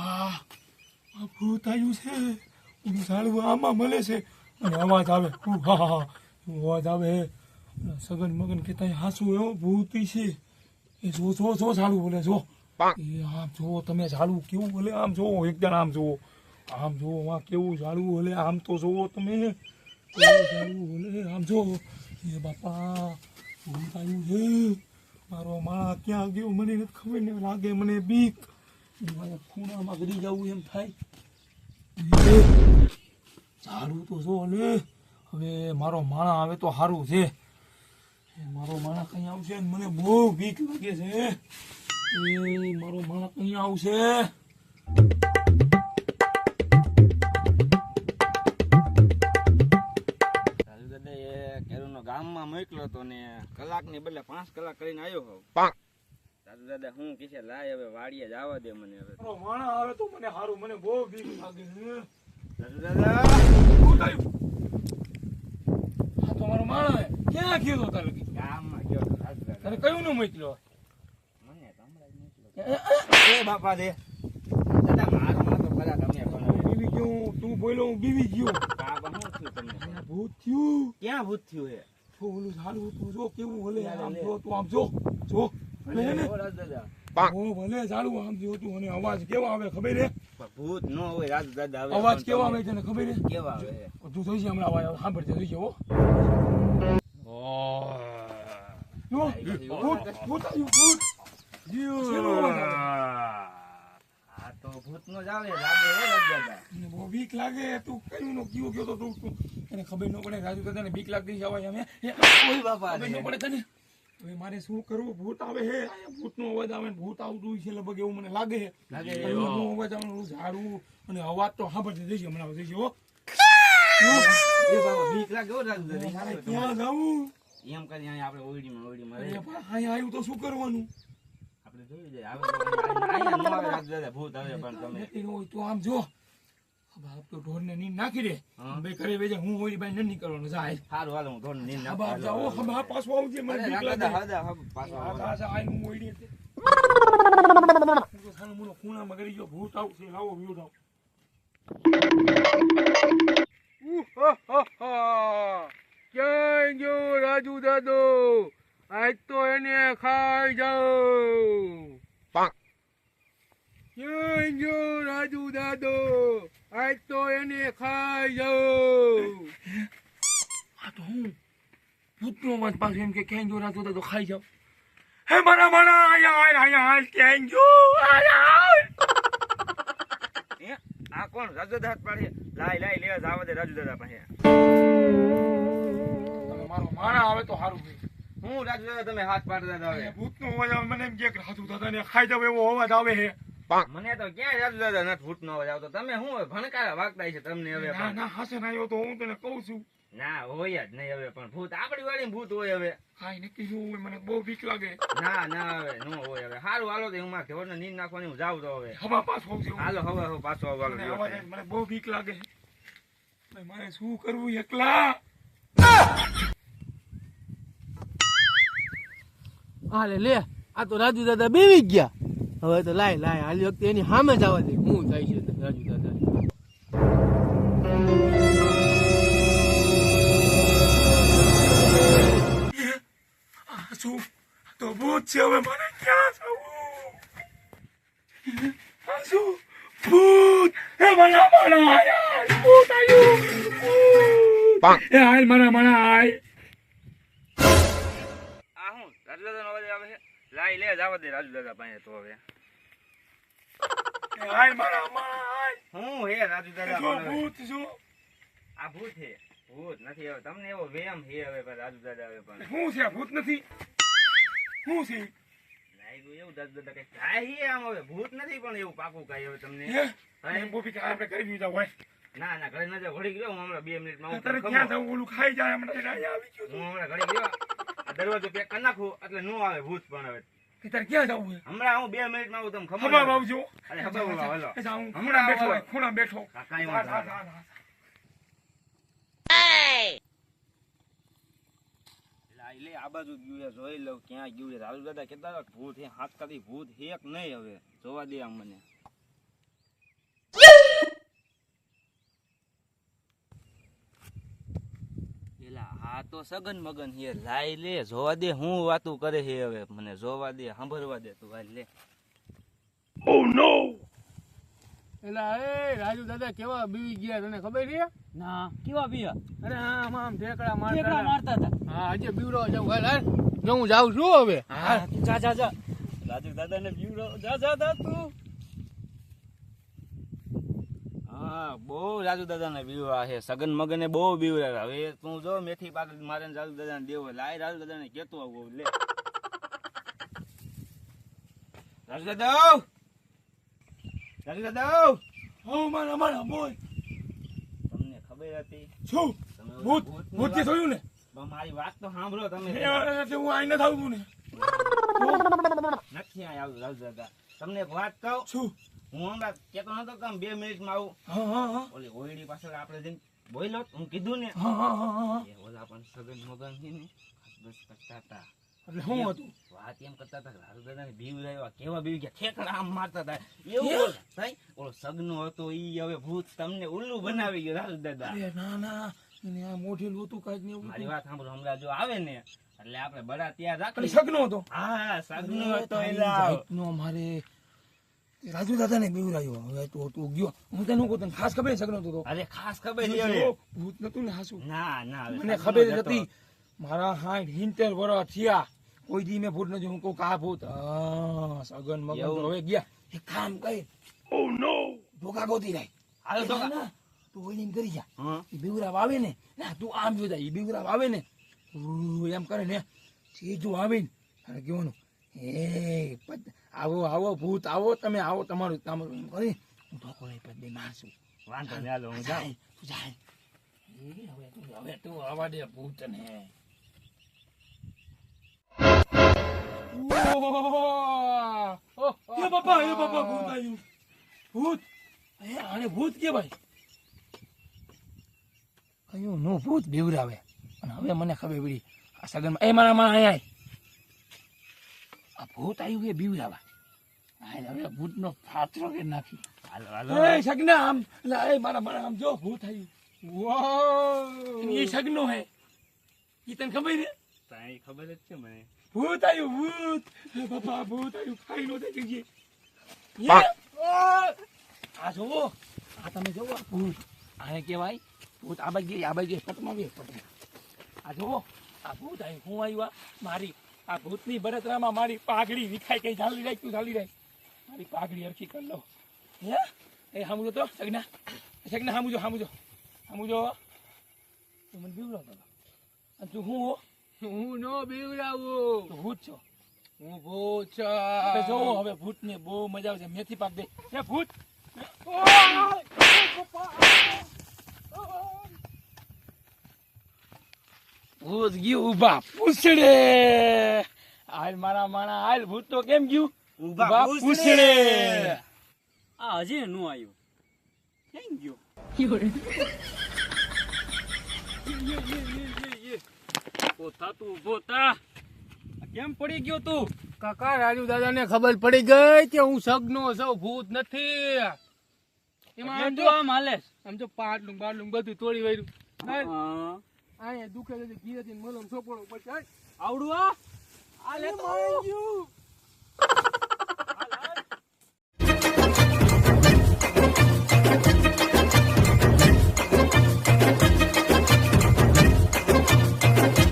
આ ભૂત આવ્યું છે. ઝાડવું આમાં મળે છે. અને અવાજ આવે. હા હા હા. અવાજ આવે. સગન મગન કે ત્યાં હાસુ એવો ભૂત છે. એ જો જો જો ઝાડું બોલે જો. એ આમ જુઓ તમે ઝાડું કેવું બોલે? આમ જુઓ એકદમ આમ જુઓ. આમ જુઓ વાં કેવું ઝાડું બોલે? આમ તો જુઓ તમે. ઝાડું બોલે? આમ જુઓ એ બાપા ભૂત આવ્યું છે. મારો માળા ક્યાં ગયો? મને નથી ખબર ને લાગે મને બીક. દિવાળે ખૂણામાં ગડી જવું એમ થાય. સારું તો જો લે, હવે મારો માણા આવે તો સારું છે. મારો માણા કઈ આવશે મને બહુ બીક લાગે છે. મારો માણા કઈ આવશે? ગામમાં મોકલ્યો તો ને, કલાકની બદલે પાંચ કલાક કરીને આવ્યો હોઉં. રાજુ દાદા હું કીશે લાય હવે વાડીએ જવા દે મને હવે. માણા આવે તો મને હારું મને બહુ બીક લાગે છે. દાદા શું થયું? આ તમારો મારો માણા. ક્યાં ગયો તો તારે? ગામમાં ગયો તો દાદા તારે કયું નું મોકલ્યો? મને હમણાં મોકલ્યો. એ બાપા દે. દાદા મારું માં તો ખરા તમે પણ બીવી ગયો તું બોલ્યો હું બીવી ગયો. બાપા હું છું તમને ભૂત થયું? ક્યાં ભૂત થયું હે ઓલું સારું તું જો કેવું ભલે આમ જો તું આમ જો. જો. ઓ રાજુ દાદા ઓ ભલે ઝાડવું આમ જો અને અવાજ કેવો આવે ખબર હે? ભૂત ન હોય રાજુ દાદા હવે અવાજ કેવો આવે તને ખબર હે? કેવા આવે? તું જોઈશે હમણાં અવાજ સાંભળજે જોઈશે હો. જો ભૂત ભૂત આવ્યું ભૂત. શેનો અવાજ આવે? આ તો ભૂત નો જ આવે લાગે હે રાજુ દાદા મને બહુ બીક લાગે તું કયું નો કયો ગયો તો તું એને ખબર ન પડે રાજુ દાદાને બીક લાગતી છે અવાજ અમે. એ, બાપા ખબર ન પડે તને. હવે મારે શું કરવું? ભૂત આવે હે. અહીંયા ભૂતનો અવાજ આવે ભૂત આવતું છે લગભગ એવું મને લાગે છે છે. અવાજ આવે ઝાડવું અને અવાજ તો સાંભળતી જઈશ હમણાં જઈશ હો. હો ક્યાં જાવું? એમ કરી આપણે અહીંયા આવ્યું તો શું કરવાનું? આપણે જોઈ જાય ભૂત આવે પણ તમે. તો આમ જો. બાપ તો ઢોરને નીંદ નાખી દે. હા. બે ઘરે બેજે હું હોય બાઈ ન નીકળવાનું જાય. સારું હાલો હું થોડું નીંદ બાપ જાઓ હા પાછો આવજે મને બીક લાગે. હા હા પાછો આ હું. હું તો સાનો મોનો ખૂણામાં કરી ગયો ભૂત આવશે લાવો વ્યૂ લાવો ક્યાં ગયો રાજુ દાદો? આજ તો એને ખાઈ જાઓ. ક્યાં ગયો રાજુ દાદો? આજ તો એને ખાઈ જાઓ આ તો હું? ભૂતનો વાત પાછો એમ કે ક્યાં જો રાજુ તો ખાઈ જાઓ હે મારા મારા આયા આયા આયા આયા ક્યાં જો આયા આ કોણ? રાજુ દાદા હાથ પાડે? લાઈ લાઈ લેવા જાવ દે રાજુ દાદા પાસે તમે મારો માણા આવે તો સારું હું રાજુ દાદા તમે હાથ પાડતા હવે. ભૂતનો અવાજ આવે મને એમ કે રાજુ દાદાને ખાઈ જાવ એવો અવાજ આવે છે. મને તો ક્યાં રાજુ દાદા નથી ભૂત નો અવાજ આવતો તમે શું ભણકારા વાગતા છે તમને હવે ના ના હાસે ના આવ્યો તો હું તને કહું છું. ના હોય જ નહીં હવે પણ. ભૂત આપડી વાળી ભૂત હોય હવે. હા એને કીધું હોય મને બહુ બીક લાગે. ના ના હવે નો હોય હવે. સારું હાલો તો હું મારા ઢોરને નીંદ નાખવાની હું જાઉં તો હવે. હવા પાછો હાલો હવે હવે પાછો આવવાનો મને બહુ બીક લાગે. મારે શું કરવું એકલા? હાલે લે આ તો રાજુ દાદા બેવી ગયા. હવે તો લાય લાય. હાલી વખતે એની સામે જ આવે હું થાય છે રાજુ દાદા. શું તો ભૂત છે હવે મને ક્યાં જવું? આ શું ભૂત! એ મને મને આયા! ભૂત આવ્યું ભૂત. એ હાલ મને મને હાલ આ હું? રાજુ દાદા અવાજ આવે છે? લાઈ લે જાવ દે રાજુ દાદા પાસે તો હવે. હાય મારા મને હું હે રાજુ દાદા જો ભૂત જો આ ભૂત હે. ભૂત નથી હવે. તમને એવો વેમ હે હવે રાજુ દાદા હવે પણ. હું છે ભૂત નથી? શું છે? લાગ્યું એવું રાજુ દાદા કઈ થાય હે આમ હવે. ભૂત નથી પણ એવું પાકું કાય હવે તમને. હે? હા? એમ બોપી કે આપણે કરી દીધા હોય. ના ના ઘરે નજર વળી ગયો હું હમણાં બે મિનિટમાં હું તારે ક્યાં. જવું? ઓલું ખાઈ જાય હમણાં. આવી ગયો હું હમણાં ઘડી ગયો. દરવાજો પેક કરી નાખું એટલે નો આવે ભૂત પણ હવે. તારે ક્યાં જવું છે? હમણાં હું બે મિનિટમાં આવું તમને ખબર ખબર આવજો. અરે ખબર હાલો. હું હમણાં બેઠો ખૂણા બેઠો. કાઈ વાંધો આ બાજુ ગયું જોઈ લઉં ક્યાં ગયું છે. રાજુ દાદા કેતા ભૂત હે હાથ કાઢી ભૂત હે કે નહીં હવે. જોવા દે આમ મને એલા આ તો સગન મગન હે લાઈ લે જોવા દે હું વાતું કરે હે હવે. મને જોવા દે સાંભળવા દે તું હાલ લે. એલા એ રાજુ દાદા કેવા બીવી ગયા તને ખબર છે? ના. કેવા બીયા? અરે હા આમ આમ ઠેકડા મારતા ઢેકડા મારતા હતા. હા આજે બીવરો જાઉં. હાલ હાલ. જો હું જાઉં છું હવે. હા જા જા જા. રાજુ દાદા ને બીવડો જા જા જા તું. હા બહુ રાજુ દાદાના બીવા છે. સગન મગને બહુ બીવરા હવે તું જો મેથી પાક મારે રાજુ દાદા દેવો લાય રાજુ દાદાને કેતો આવું લે. રાજુ દાદા રાજુ દાદા હો મારા મારા બોલ તમને ખબર હતી? શું? ભૂત ભૂત કે જોયું ને? મારી વાત તો સાંભળો તમે. હું આઈ નથી આવતું ને. નથી આયા રાજુ દાદા તમને એક વાત કહું? શું? હું કેતો નતો કે બે મિનિટમાં આવું. હા હા હા. ઓલી ઓયડી પાછળ આપણે જઈને બોલ્યો હું કીધું ને. હા હા હા હા હા. એ ઓલા પણ સગન મગન છે ને બસ કરતા હતા. એટલે શું હતું? વાત એમ કરતા હતા કે લાલુ દાદાને બીવ રહ્યો કેવા બીવ ગયા? ઠેકડા આમ મારતા હતા. એવું બોલ ઓલો સગનો હતો ઈ હવે ભૂત તમને ઉલ્લુ બનાવી ગયો લાલુ દાદા. ના ના. આ ને મારી વાત સાંભળો હમણાં જો આવે ને એટલે આપણે બડા ત્યાં રાખી સગનો હતો? હા સગનો હતો એલા. મારે રાજુ દાદાને બીવરાયો હવે તો તું ગયો. હું તને કહું તને ખાસ ખબર છે સગનો તો? અરે ખાસ ખબર જો. જો, ભૂત નતું ને હાસુ. ના ના મને ખબર જ જ હતી મારા હાઠ હિંતેર વર્ષ થયા. કોઈ દી મેં ભૂત નથી હું કહું કા ભૂત સગન મગન હવે ગયા. એક કામ કર. ઓ નો ધોકા ગોતી રાખ. હાલો ધોકા. ના, ના, તું હોય એમ કરી જા. એ બીવરા આવે ને ના તું આમ જોતા જા એ બીવરા આવે ને એમ કરે ને સીધું આવીને અને કહેવાનું એ પદ- આવો આવો ભૂત આવો તમે આવો તમારું તમારું એમ કરી. હું ધોકો લઈ પદ મારશું. વાંધો નહીં હાલો હું જાય તું જાય. હવે તું હવે તું આવા દે ભૂત ને એ બાપા એ બાપા ભૂત આવ્યું. ભૂત? એ આને ભૂત કે ભાઈ કયું નો ભૂત બેવરાવે અને હવે મને ખબર પડી આ સગનમાં એ મારા મારા આય. આ ભૂત આવ્યું એ બીવરાવા હાલ હવે ભૂતનો ફાતરો કે નાખી? હાલો હાલો. એ સગના આમ એ મારા મારા આમ જો ભૂત આવ્યું. એ સગનો હે. એ તને ખબર છે? તાઈ ખબર જ છે મને. ભૂત આવ્યું ભૂત. બાપા ભૂત આવ્યું. ખાઈ નો થઈ જઈએ. યે! આ જોવો. આ તમે જોવો ભૂત. આને કહેવાય ભૂત. આ બાજુ આ બાજુ પટમાં બે પટમાં. આ જોવો. આ ભૂત આવ્યું. હું આવ્યું મારી આ ભૂતની બળતરામાં મારી પાઘડી વિખાઈ કઈ ચાલી રાખ તું ચાલી રાખ મારી પાઘડી હરખી કરી લો હે? એ સામુજો તો સગના. સગના સામુજો સામુજો સામુજો તું મને બીવડાવતો હતો. અને તું હું હું? નો બીવડાવું. તું ભૂત છો? હું ભૂત છું જોવો હવે ભૂતને બહુ મજા આવશે. મેથી પાક દે. એ ભૂત? ભૂત ગયું ઊભા. પૂછડે. હાલ મારા માણા હાલ ભૂત તો કેમ ગયું? ઊભા પૂછડે. આ હજી નું આવ્યું. ક્યાં ગયો? પોતા તું પોતા કેમ પડી ગયો તું? કાકા રાજુ દાદા ને ખબર પડી ગઈ કે હું સગનો સૌ ભૂત નથી. એમાં આમ જો આમ હાલે આમ જો પાટલું બાટલું બધું તોડી વાર્યું આયા દુખે છે હતી મલમ સોપડો પછી આવડું આ આલે મારી ગયું